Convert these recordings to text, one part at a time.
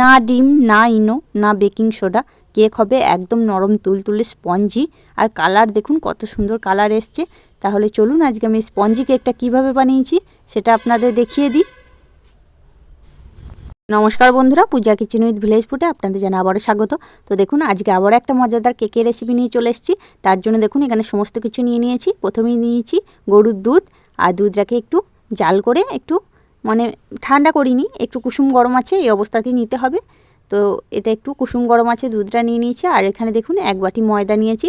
না ডিম, না ইনো, না বেকিং সোডা। কেক হবে একদম নরম তুলতুলে স্পঞ্জি। আর কালার দেখুন, কত সুন্দর কালার এসছে। তাহলে চলুন, আজকে আমি স্পঞ্জি কেকটা কীভাবে বানিয়েছি, সেটা আপনাদের দেখিয়ে দিই। নমস্কার বন্ধুরা, পূজা কিচেন উইথ ভিলেজ ফুটে আপনাদের জানা আবারও স্বাগত। তো দেখুন, আজকে আবারও একটা মজাদার কেকের রেসিপি নিয়ে চলে এসেছি। তার জন্য দেখুন, এখানে সমস্ত কিছু নিয়ে নিয়েছি। প্রথমেই নিয়েছি গরুর দুধ, আর দুধটাকে একটু জাল করে একটু মানে ঠান্ডা করিনি, একটু কুসুম গরম আছে, এই অবস্থাতেই নিতে হবে। তো এটা একটু কুসুম গরম আছে, দুধটা নিয়ে নিয়েছি, আর এখানে দেখুন এক বাটি ময়দা নিয়েছি,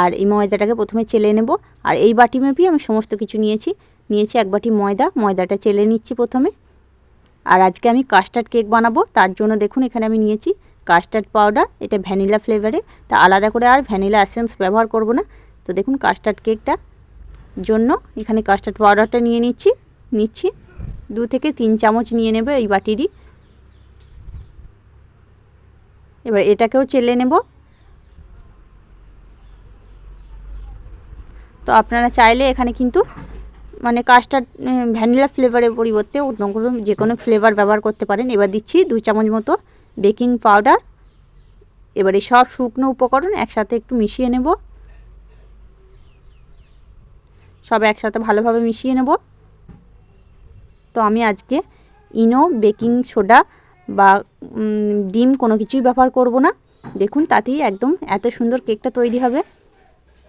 আর এই ময়দাটাকে প্রথমে চেলে নেব। আর এই বাটি মেপেই আমি সমস্ত কিছু নিয়েছি নিয়েছি এক বাটি ময়দা, ময়দাটা চেলে নিচ্ছি প্রথমে। আর আজকে আমি কাস্টার্ড কেক বানাবো, তার জন্য দেখুন এখানে আমি নিয়েছি কাস্টার্ড পাউডার, এটা ভ্যানিলা ফ্লেভারে, তা আলাদা করে আর ভ্যানিলা অ্যাসেন্স ব্যবহার করব না। তো দেখুন কাস্টার্ড কেকটা জন্য এখানে কাস্টার্ড পাউডারটা নিয়ে নিচ্ছি নিচ্ছি। দু থেকে তিন চামচ নিয়ে নেবে এই বাটিরই। এবার এটাকেও চেলে নেব। তো আপনারা চাইলে এখানে কিন্তু মানে কাস্টার্ড ভ্যানিলা ফ্লেভারের পরিবর্তে অন্য কোনো যে কোনো ফ্লেভার ব্যবহার করতে পারেন। এবার দিচ্ছি দু চামচ মতো বেকিং পাউডার এবারে সব শুকনো উপকরণ একসাথে একটু মিশিয়ে নেব। সব একসাথে ভালোভাবে মিশিয়ে নেব। তো আমি আজকে ইনো, বেকিং সোডা বা ডিম কোনো কিছুই ব্যবহার করব না। দেখুন, তাতেই একদম এত সুন্দর কেকটা তৈরি হবে।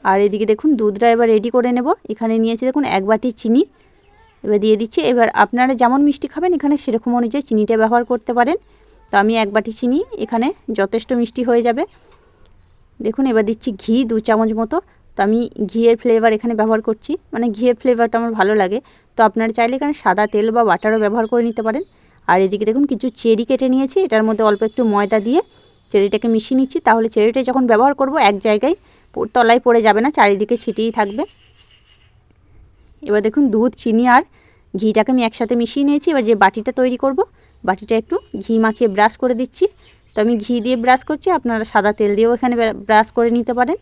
আর এদিকে দেখুন, দুধটা এবার রেডি করে নেব। এখানে নিয়েছি দেখুন, এক বাটি চিনি। এবার দিয়ে দিচ্ছি, এবার আপনারা যেমন মিষ্টি খাবেন, এখানে সেরকম অনুযায়ী চিনিটা ব্যবহার করতে পারেন। তো আমি এক বাটি চিনি, এখানে যথেষ্ট মিষ্টি হয়ে যাবে। দেখুন, এবার দিচ্ছি ঘি দু চামচ মতো। তো আমি ঘিয়ের ফ্লেভার এখানে ব্যবহার করছি। মানে ঘিয়ের ফ্লেভারটা আমার ভালো লাগে। তো আপনারা চাইলে এখানে সাদা তেল বা বাটারও ব্যবহার করে নিতে পারেন। আর এদিকে দেখুন কিছু চেরি কেটে নিয়েছি। এটার মধ্যে অল্প একটু ময়দা দিয়ে চেরিটাকে মিশিয়ে নিচ্ছি। তাহলে চেরিটা যখন ব্যবহার করব এক জায়গায় তলায় পড়ে যাবে না, চারিদিকে ছিটিয়েই থাকবে। এবার দেখুন দুধ, চিনি আর ঘিটাকে আমি একসাথে মিশিয়ে নিয়েছি। এবার যে বাটিটা তৈরি করব, বাটিটা একটু ঘি মাখিয়ে ব্রাশ করে দিচ্ছি। তো আমি ঘি দিয়ে ব্রাশ করছি। আপনারা সাদা তেল দিয়েও এখানে ব্রাশ করে নিতে পারেন।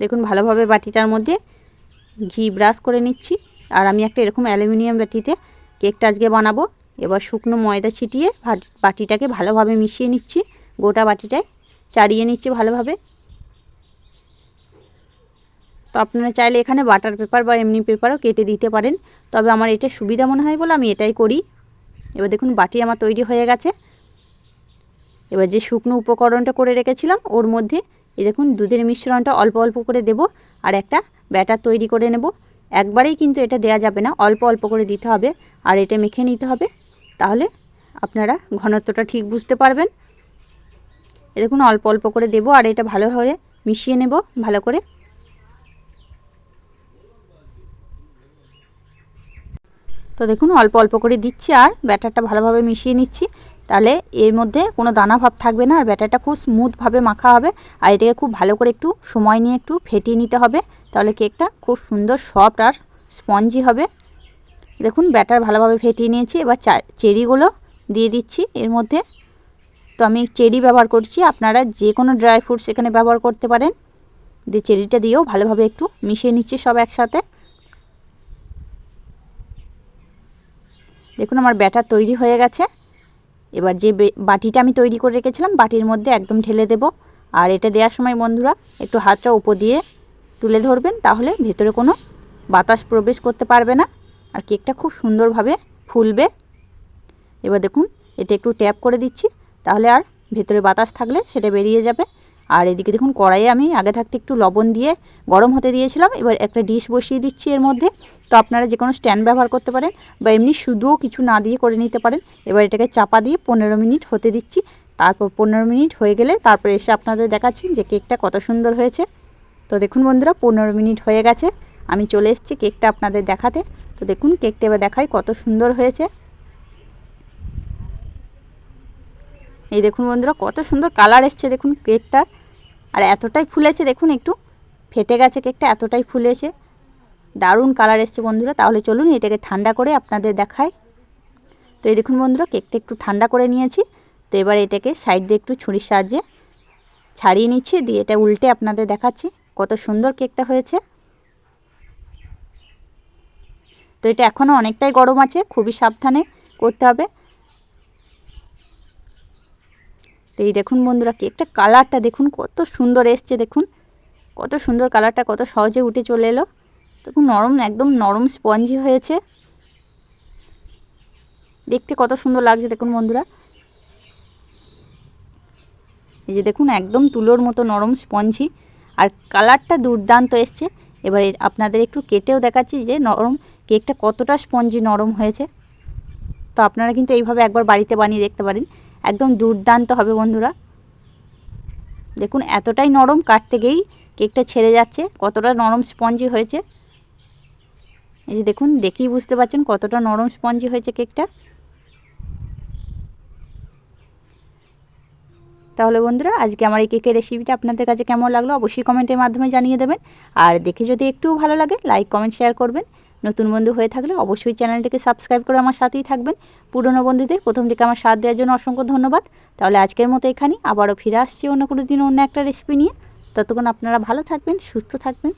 দেখুন ভালোভাবে বাটিটার মধ্যে ঘি ব্রাশ করে নিচ্ছি। আর আমি একটা এরকম অ্যালুমিনিয়াম বাটিতে কেকটা আজকে বানাবো। এবার শুকনো ময়দা ছিটিয়ে বাটিটাকে ভালোভাবে মিশিয়ে নিচ্ছি। গোটা বাটিটায় চাড়িয়ে নিচ্ছি ভালোভাবে। তো আপনারা চাইলে এখানে বাটার পেপার বা এমনি পেপারও কেটে দিতে পারেন। তবে আমার এটা সুবিধা মনে হয় বলে আমি এটাই করি। এবার দেখুন বাটি আমার তৈরি হয়ে গেছে। এবার যে শুকনো উপকরণটা করে রেখেছিলাম, ওর মধ্যে এই দেখুন, দুধের মিশ্রণটা অল্প অল্প করে দেব আর একটা ব্যাটার তৈরি করে নেব। একবারেই কিন্তু এটা দেয়া যাবে না, অল্প অল্প করে দিতে হবে আর এটা মেখে নিতে হবে। তাহলে আপনারা ঘনত্বটা ঠিক বুঝতে পারবেন। এ দেখুন, অল্প অল্প করে দেব আর এটা ভালোভাবে মিশিয়ে নেব, ভালো করে। তো দেখুন, অল্প অল্প করে দিচ্ছি আর ব্যাটারটা ভালোভাবে মিশিয়ে নিচ্ছি। তাহলে এর মধ্যে কোনো দানা ভাব থাকবে না, আর ব্যাটারটা খুব স্মুথভাবে মাখা হবে। আর এটাকে খুব ভালো করে একটু সময় নিয়ে একটু ফেটিয়ে নিতে হবে। তাহলে কেকটা খুব সুন্দর সফট আর স্পঞ্জি হবে। দেখুন, ব্যাটার ভালোভাবে ফেটিয়ে নিয়েছি। এবার চেরিগুলো দিয়ে দিচ্ছি এর মধ্যে। তো আমি চেরি ব্যবহার করছি। আপনারা যে কোনো ড্রাই ফ্রুটস এখানে ব্যবহার করতে পারেন। দিয়ে চেরিটা দিয়েও ভালোভাবে একটু মিশিয়ে নিচ্ছি সব একসাথে। দেখুন, আমার ব্যাটার তৈরি হয়ে গেছে। এবার যে বাটিটা আমি তৈরি করে রেখেছিলাম, বাটির মধ্যে একদম ঢেলে দেব। আর এটা দেওয়ার সময় বন্ধুরা, একটু হাতটা উপর দিয়ে তুলে ধরবেন, তাহলে ভেতরে কোনো বাতাস প্রবেশ করতে পারবে না। আর কেকটা খুব সুন্দরভাবে ফুলবে। এবার দেখুন, এটা একটু ট্যাপ করে দিচ্ছি, তাহলে আর ভেতরে বাতাস থাকলে সেটা বেরিয়ে যাবে। আর এদিকে দেখুন কড়াইয়ে আমি আগে থাকতে একটু লবণ দিয়ে গরম হতে দিয়েছিলাম, এবার একটা ডিশ বসিয়ে দিচ্ছি এর মধ্যে। তো আপনারা যে কোনো স্ট্যান্ড ব্যবহার করতে পারেন বা এমনি শুধুও কিছু না দিয়ে করে নিতে পারেন। এবার এটাকে চাপা দিয়ে পনেরো মিনিট হতে দিচ্ছি। তারপর পনেরো মিনিট হয়ে গেলে তারপরে এসে আপনাদের দেখাচ্ছি যে কেকটা কত সুন্দর হয়েছে। তো দেখুন বন্ধুরা, পনেরো মিনিট হয়ে গেছে। আমি চলে এসেছি কেকটা আপনাদের দেখাতে। তো দেখুন, কেকটা এবার দেখাই কত সুন্দর হয়েছে। এই দেখুন বন্ধুরা, কত সুন্দর কালার এসছে দেখুন কেকটা আর এতটাই ফুলেছে দেখুন একটু, ফেটে গেছে কেকটা এতটাই ফুলেছে। দারুণ কালার এসছে বন্ধুরা, তাহলে চলুন এটাকে ঠান্ডা করে আপনাদের দেখায় তো এই দেখুন বন্ধুরা কেকটা একটু ঠান্ডা করে নিয়েছি। তো এবার এটাকে সাইড দিয়ে একটু ছুরির সাহায্যে ছাড়িয়ে নিচ্ছি, দিয়ে এটা উল্টে আপনাদের দেখাচ্ছি কত সুন্দর কেকটা হয়েছে। তো এটা এখনও অনেকটাই গরম আছে, খুবই সাবধানে করতে হবে। তো এই দেখুন বন্ধুরা কেকটা কালারটা দেখুন, কত সুন্দর এসছে দেখুন। কত সুন্দর কালারটা, কত সহজে উঠে চলে এলো। দেখুন নরম, একদম নরম স্পঞ্জি হয়েছে। দেখতে কত সুন্দর লাগছে দেখুন বন্ধুরা। এই যে দেখুন, একদম তুলোর মতো নরম স্পঞ্জি। আর কালারটা দুর্দান্ত এসছে। এবার আপনাদের একটু কেটেও দেখাচ্ছি যে নরম, কেকটা কতটা স্পঞ্জি নরম হয়েছে। তো আপনারা কিন্তু এইভাবে একবার বাড়িতে বানিয়ে দেখতে পারেন। একদম দুর্দান্ত হবে বন্ধুরা। দেখুন, এতটাই নরম কাটতে গিয়েই কেকটা ছেড়ে যাচ্ছে, কতটা নরম স্পঞ্জি হয়েছে। এই যে দেখুন, দেখেই বুঝতে পারছেন কতটা নরম স্পঞ্জি হয়েছে কেকটা। তাহলে বন্ধুরা, আজকে আমার এই কেকের রেসিপিটা আপনাদের কাছে কেমন লাগল অবশ্যই কমেন্টের মাধ্যমে জানিয়ে দেবেন। আর দেখে যদি একটুও ভালো লাগে লাইক কমেন্ট শেয়ার করবেন। নতুন বন্ধু হয়ে থাকলে অবশ্যই চ্যানেলটিকে সাবস্ক্রাইব করে আমার সাথেই থাকবেন। পুরনো বন্ধুদের প্রথম দিকে আমার সাথ দেওয়ার জন্য অসংখ্য ধন্যবাদ। তাহলে আজকের মতো এখানেই। আবারও ফিরে আসছি অন্য কোনো দিন অন্য একটা রেসিপি নিয়ে। ততক্ষণ আপনারা ভালো থাকবেন, সুস্থ থাকবেন।